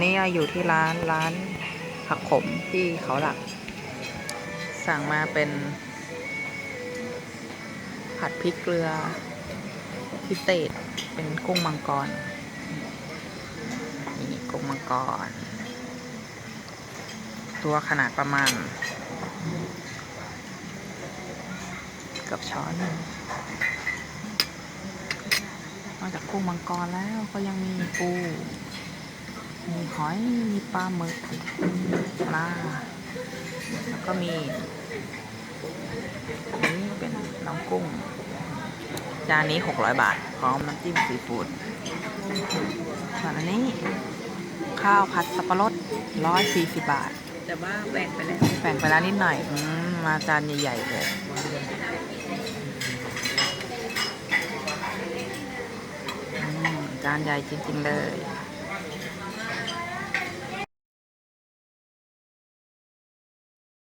นี้เราอยู่ที่ร้านร้านผักขมที่เขาหลัก สั่งมาเป็น ผัดพริกเกลือพิเศษเป็นกุ้งมังกร นี่กุ้งมังกร ตัวขนาดประมาณเกับช้อนนอกจากกุ้งมังกรแล้วก็ยังมีปู มีหอย มีปลาหมึก มีปลา แล้วก็มีอันนี้เป็นน้องกุ้ง จานนี้ 600 บาท พร้อมน้ำจิ้มซีฟู้ดส่วนอันนี้ ข้าวผัดสับปะรด 140 บาท แต่ว่าแบ่งไปแล้วแบ่งไปแล้วนิดหน่อยอมมาจานใหญ่ๆเลยอืมจานใหญ่จริงๆเลย